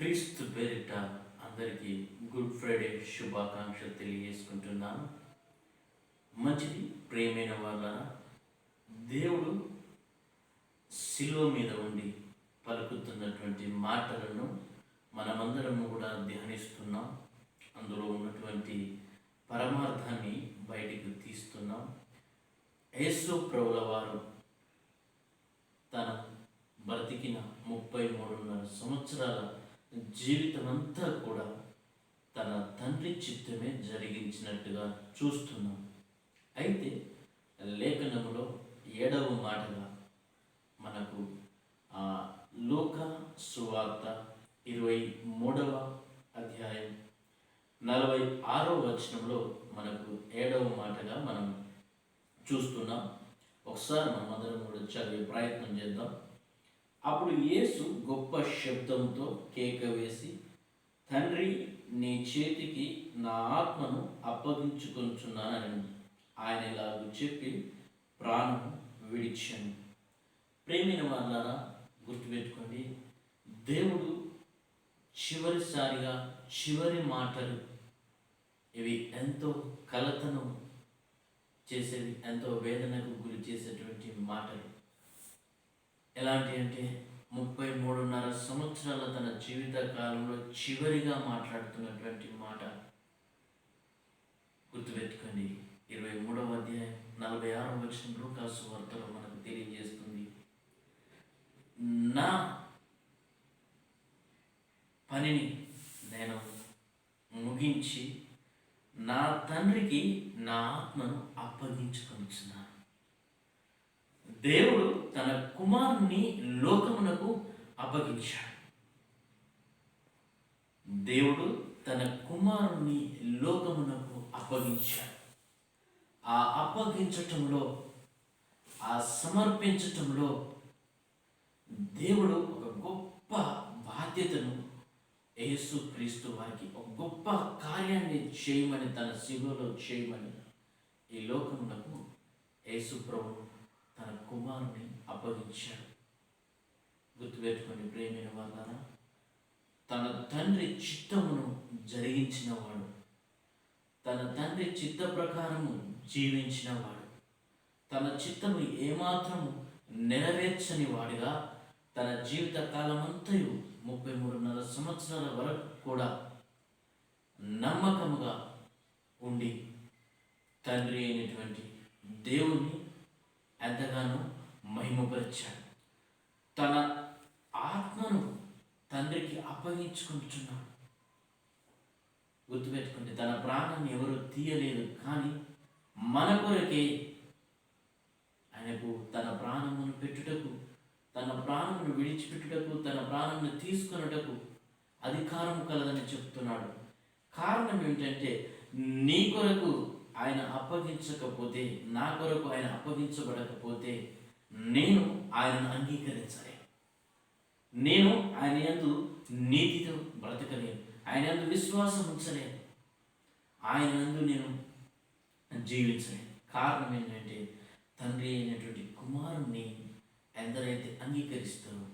క్రీస్తు పేరిట అందరికీ గుడ్ ఫ్రైడే శుభాకాంక్షలు తెలియజేసుకుంటున్నాను. మంచిది ప్రేమైన వాళ్ళ దేవుడు శిలువ మీద ఉండి పలుకుతున్నటువంటి మాటలను మనమందరము కూడా ధ్యానిస్తున్నాం. అందులో ఉన్నటువంటి పరమార్థాన్ని బయటికి తీస్తున్నాం. యేసు ప్రభుల వారు తన బ్రతికిన ముప్పై మూడున్నర సంవత్సరాల జీవితం అంతా కూడా తన తండ్రి చిత్తమే జరిగించినట్టుగా చూస్తున్నాం. అయితే లేఖనములో ఏడవ మాటగా మనకు ఆ లోక సువార్త ఇరవై మూడవ అధ్యాయం నలభై ఆరో వచనంలో మనకు ఏడవ మాటగా మనం చూస్తున్నాం. ఒకసారి మనం అందరం కూడా చదివే ప్రయత్నం చేద్దాం. అప్పుడు యేసు గొప్ప శబ్దంతో కేక వేసి తండ్రి నీ చేతికి నా ఆత్మను అప్పగించుకొంచున్నానని ఆయన ఇలాగ చెప్పి ప్రాణం విడిచాను. ప్రేమిన వాళ్ళారా గుర్తుపెట్టుకోండి దేవుడు చివరిసారిగా చివరి మాటలు ఇవి ఎంతో కలతను చేసేవి ఎంతో వేదనకు గురి చేసేటువంటి మాటలు. ఎలాంటి అంటే ముప్పై మూడున్నర సంవత్సరాల తన జీవిత కాలంలో చివరిగా మాట్లాడుతున్నటువంటి మాట గుర్తుపెట్టుకోండి. ఇరవై మూడవ అధ్యాయం నలభై ఆరవ లక్షల కాసు వార్తలో మనకు తెలియజేస్తుంది. నా పనిని నేను ముగించి నా తండ్రికి నా ఆత్మను అప్పగించుకొనిచున్నాను. దేవుడు తన కుమారుని లోకమునకు అప్పగించాడు. దేవుడు తన కుమారుణ్ణి లోకమునకు అప్పగించాడు. ఆ అప్పగించటంలో ఆ సమర్పించటంలో దేవుడు ఒక గొప్ప బాధ్యతను యేసు క్రీస్తు వారికి ఒక గొప్ప కార్యాన్ని చేయమని తన శిలువలో చేయమని ఈ లోకమునకు యేసు ప్రభు తన కుమారుని అప్పగించాడు. గుర్తుపెట్టుకుని ప్రేమైన వాళ్ళ తన తండ్రి చిత్తమును జరిగించినవాడు తన తండ్రి చిత్త ప్రకారము జీవించినవాడు తన చిత్తము ఏమాత్రము నెరవేర్చని వాడిగా తన జీవిత కాలమంతయు ముప్పై మూడున్నర సంవత్సరాల వరకు కూడా నమ్మకముగా ఉండి తండ్రి అయినటువంటి దేవుణ్ణి ఎంతగానో మహిమపరిచాడు. తన ఆత్మను తండ్రికి అప్పగించుకుంటున్నాడు. గుర్తుపెట్టుకుంటే తన ప్రాణాన్ని ఎవరు తీయలేదు కానీ మన కొరకే ఆయనకు తన ప్రాణమును పెట్టుటకు తన ప్రాణమును విడిచిపెట్టుటకు తన ప్రాణమును తీసుకొనుటకు అధికారం కలదని చెప్తున్నాడు. కారణం ఏమిటంటే నీ కొరకు ఆయన అప్పగించకపోతే నా కొరకు ఆయన అప్పగించబడకపోతే నేను ఆయనను అంగీకరించలేను. నేను ఆయన యందు నీతితో బ్రతకలేను. ఆయన ఎందు విశ్వాసం ఉంచలేను. ఆయన ఎందు నేను జీవించలేను. కారణం ఏంటంటే తండ్రి అయినటువంటి కుమారుణ్ణి ఎందరైతే అంగీకరిస్తారో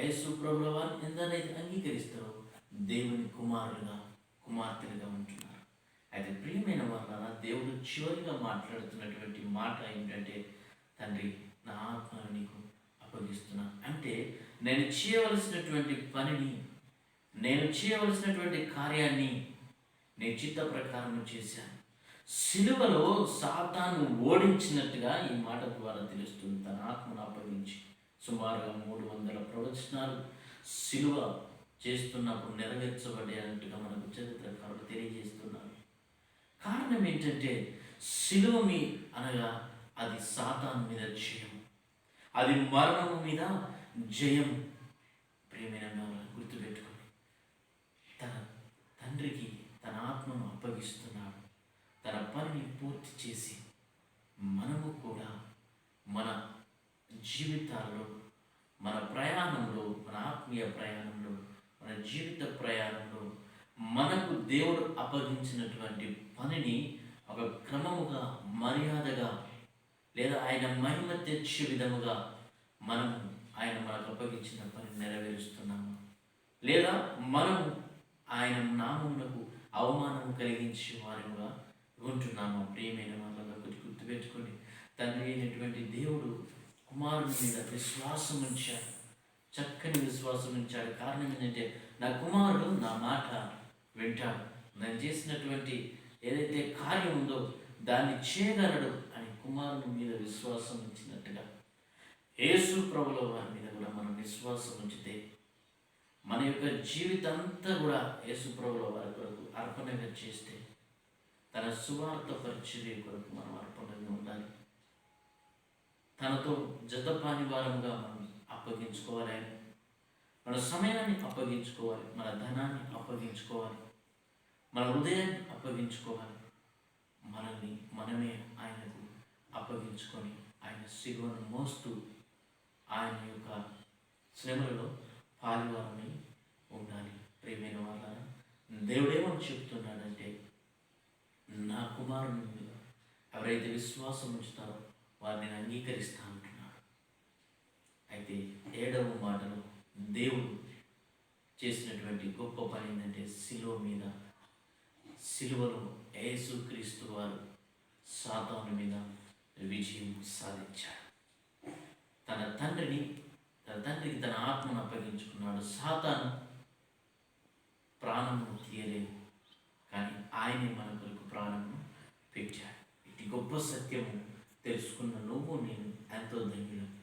యేసు ప్రభుల వారిని ఎందరైతే అంగీకరిస్తారో దేవుని కుమారులుగా కుమార్తెలుగా ఉంటున్నారు. అయితే ప్రియమైన వాళ్ళ దేవుడు చివరిగా మాట్లాడుతున్నటువంటి మాట ఏంటంటే తండ్రి నా ఆత్మను నీకు అప్పగిస్తున్నా. అంటే నేను చేయవలసినటువంటి పనిని నేను చేయవలసినటువంటి కార్యాన్ని నీ చిత్త ప్రకారం చేశాను. సిలువలో సాతాను ఓడించినట్టుగా ఈ మాట ద్వారా తెలుస్తుంది. తన ఆత్మను అప్పగించి సుమారుగా మూడు వందల ప్రవచనాలు సిలువ చేస్తున్నప్పుడు నెరవేర్చబడేటట్టుగా మనకు చరిత్రకారులు తెలియజేస్తున్నారు. కారణం ఏంటంటే సిలువ మీ అనగా అది సాతాన్ మీద జయం అది మరణము మీద జయం ప్రేమైన వాళ్ళని గుర్తుపెట్టుకోండి. తన తండ్రికి తన ఆత్మను అప్పగిస్తున్నాడు. తన పనిని పూర్తి చేసి మనము కూడా మన జీవితాల్లో మన ప్రయాణంలో మన ఆత్మీయ ప్రయాణంలో మన జీవిత ప్రయాణంలో మనకు దేవుడు అప్పగించినటువంటి పనిని ఒక క్రమముగా మర్యాదగా లేదా ఆయన మహిమ తెచ్చే విధముగా మనము ఆయన మనకు అప్పగించిన పని నెరవేరుస్తున్నాము. లేదా మనము ఆయన నామమునకు అవమానం కలిగించే వారిగా ఉంటున్నాము. ప్రియమైన వాళ్ళగా కొద్ది గుర్తుపెట్టుకోండి తండ్రి అయినటువంటి దేవుడు కుమారుని మీద విశ్వాసం ఉంచాడు. చక్కని విశ్వాసం ఉంచాడు. కారణం ఏంటంటే నా కుమారుడు నా మాట వింటాడు నేను చేసినటువంటి ఏదైతే కార్యం ఉందో దాన్ని చేయగలడు అని కుమారుని మీద విశ్వాసం ఉంచినట్టుగా. యేసు ప్రభుల వారి మీద కూడా మనం విశ్వాసం ఉంచితే మన యొక్క జీవితం అంతా కూడా యేసు ప్రభుల వారి కొరకు అర్పణగా చేస్తే తన సువార్త పరిచర్య కొరకు మనం అర్పణగా ఉండాలి. తనతో జతపాని వారంగా మనం అప్పగించుకోవాలి. మన సమయాన్ని అప్పగించుకోవాలి మన ధనాన్ని అప్పగించుకోవాలి మన హృదయాన్ని అప్పగించుకోవాలి. మనల్ని మనమే ఆయనకు అప్పగించుకొని ఆయన శిలువను మోస్తూ ఆయన యొక్క శ్రమలలో పాలువారమై ఉండాలి. ప్రియమైన వాళ్ళ దేవుడేమని చెప్తున్నాడంటే నా కుమారుని మీద ఎవరైతే విశ్వాసం ఉంచుతారో వారిని అంగీకరిస్తా అంటున్నాడు అయితే ఏడవ మాటలో దేవుడు చేసినటువంటి గొప్ప పని ఏంటంటే శిలువ మీద శిలువలో యేసుక్రీస్తు వారు సాతాను మీద విజయం సాధించాడు తన తండ్రిని తన తండ్రికి తన ఆత్మను అప్పగించుకున్నాడు. సాతాను ప్రాణమును తీయలేదు కానీ ఆయనే మన కొరకు ప్రాణమును పెట్టాడు ఇటు గొప్ప సత్యము తెలుసుకున్న నువ్వు నేను ఎంతో ధన్యులం.